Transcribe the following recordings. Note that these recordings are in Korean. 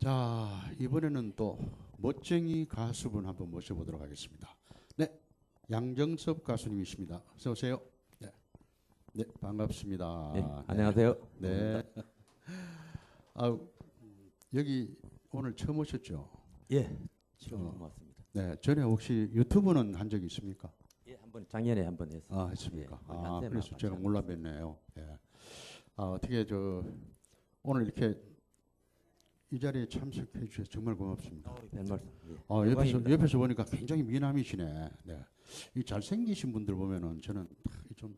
자 이번에는 또 멋쟁이 가수분 한번 모셔보도록 하겠습니다. 네, 양정섭 가수님이십니다. 어서 오세요. 네, 네 반갑습니다. 예, 네. 안녕하세요. 네. 아 여기 오늘 처음 오셨죠? 예, 지금 어. 왔습니다. 네, 전에 혹시 유튜브는 한 적이 있습니까? 예, 한 번 작년에 한 번 했어요. 아 했습니까? 예, 아 그래서 제가. 몰라 뵀네요. 예. 아 어떻게 저 오늘 이렇게 이 자리에 참석해 주셔서 정말 고맙습니다. 별 말씀. 예. 어, 옆에서 영광입니다. 옆에서 보니까 굉장히 미남이시네. 네. 이 잘생기신 분들 보면은 저는 좀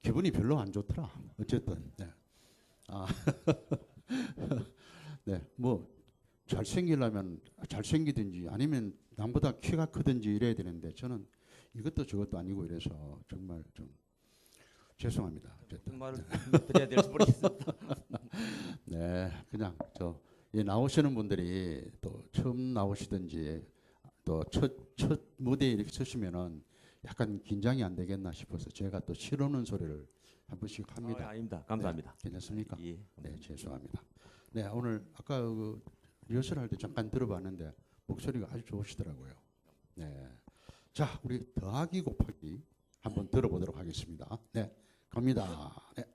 기분이 별로 안 좋더라. 어쨌든 네. 아, 네, 뭐 잘생기려면 잘생기든지 아니면 남보다 키가 크든지 이래야 되는데 저는 이것도 저것도 아니고 이래서 정말 좀 죄송합니다. 어쨌든. 무슨 말을 드려야 될지 모르겠습니다. 네, 그냥 저 예, 나오시는 분들이 또 처음 나오시든지 또첫첫 무대에 이렇게 서시면은 약간 긴장이 안 되겠나 싶어서 제가 또 싫어하는 소리를 한 번씩 합니다. 아, 아닙니다. 감사합니다. 괜찮습니까? 예. 네, 죄송합니다. 네, 오늘 아까 그 리허설 할 때 잠깐 들어봤는데 목소리가 아주 좋으시더라고요. 네, 자, 우리 더하기 곱하기 한번 들어보도록 하겠습니다. 네, 갑니다. 네. 네,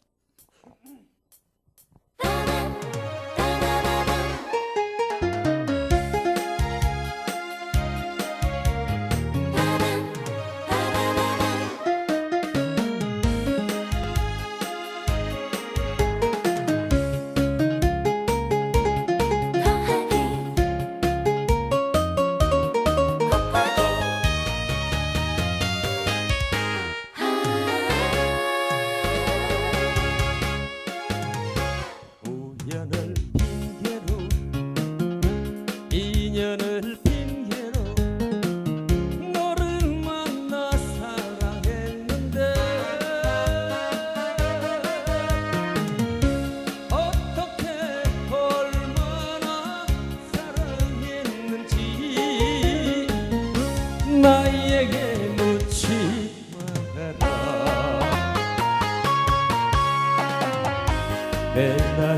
and I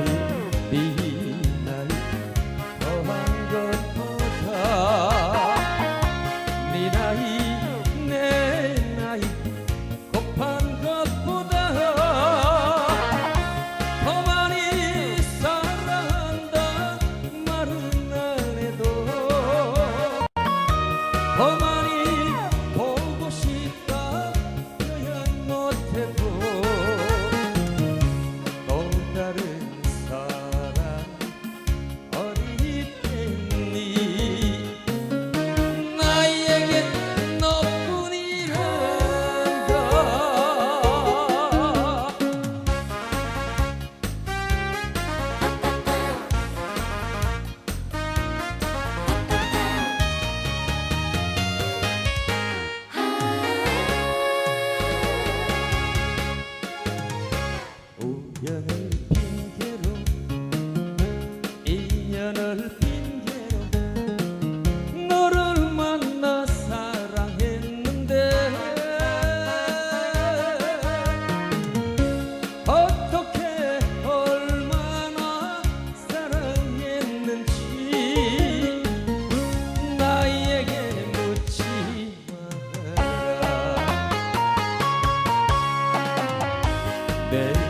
day.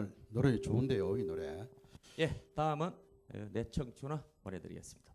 정말 노래 좋은데요, 이 노래. 예, 다음은 어, 내 청춘아 보내드리겠습니다.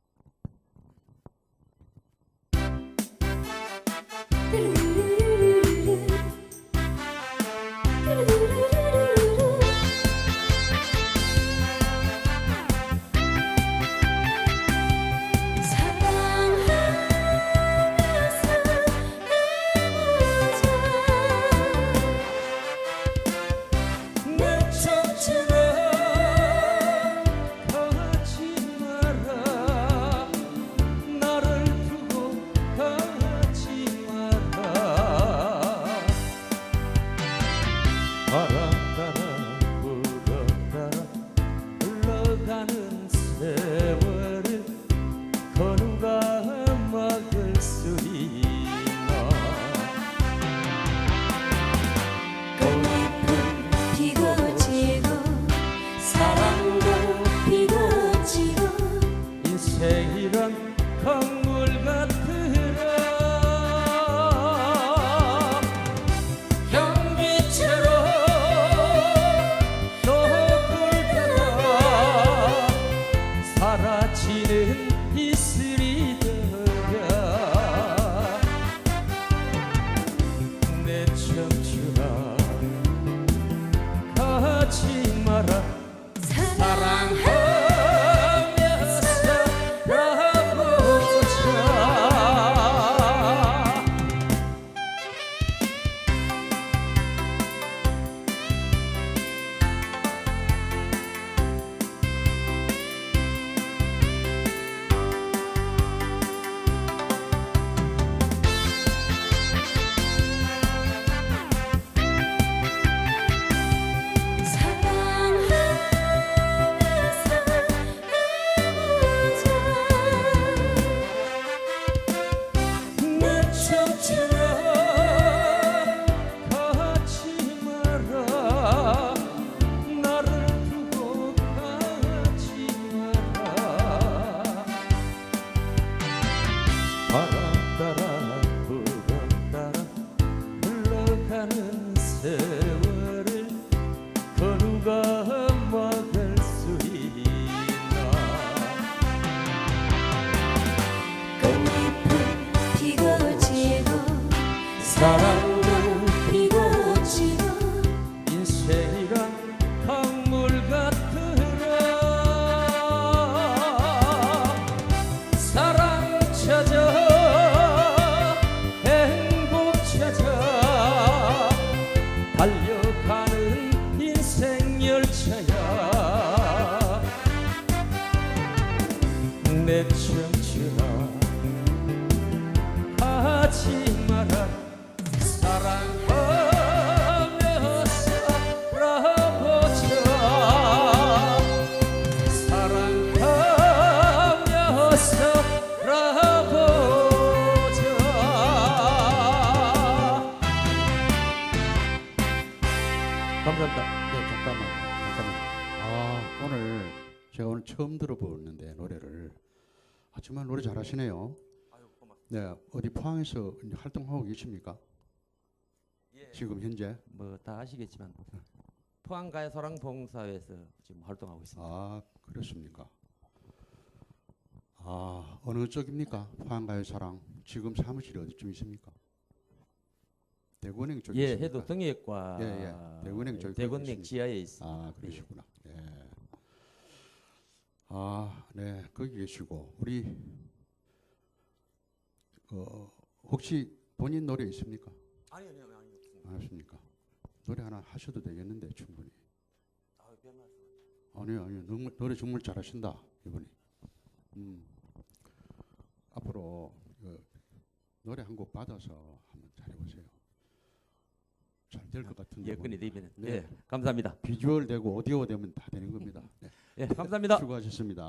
내 청춘아 하지 마라 살아보자 감사합니다. 네, 잠깐만, 잠깐만. 아, 오늘 제가 오늘 처음 들어보는데 아, 정말 노래 잘하시네요. 네, 어디 포항에서 활동하고 계십니까? 지금 현재? 뭐 다 아시겠지만 포항가의 소랑봉사회에서 지금 활동하고 있습니다. 아, 그렇습니까? 아, 어느 쪽입니까? 포항가의 사랑. 지금 사무실이 어디쯤 있습니까? 대구은행 쪽에 예, 있습니까? 해도 등예과 예, 예. 대구은행 쪽에 대구은행. 지하에 있습니다. 아, 그러시구나. 예. 아, 네, 거기 계시고 우리 어, 혹시 본인 노래 있습니까? 아니요, 아니요, 아니요. 안 하십니까? 노래 하나 하셔도 되겠는데 충분히. 아, 별 말씀. 아니요, 아니요. 너무, 노래 정말 잘하신다 이분이. 음. 앞으로 그 노래 한 곡 받아서 한번 잘해보세요. 잘 될 것 같은데. 여건이 되면 네. 예, 감사합니다. 비주얼 되고 오디오 되면 다 되는 겁니다. 네. 예, 감사합니다. 수고하셨습니다.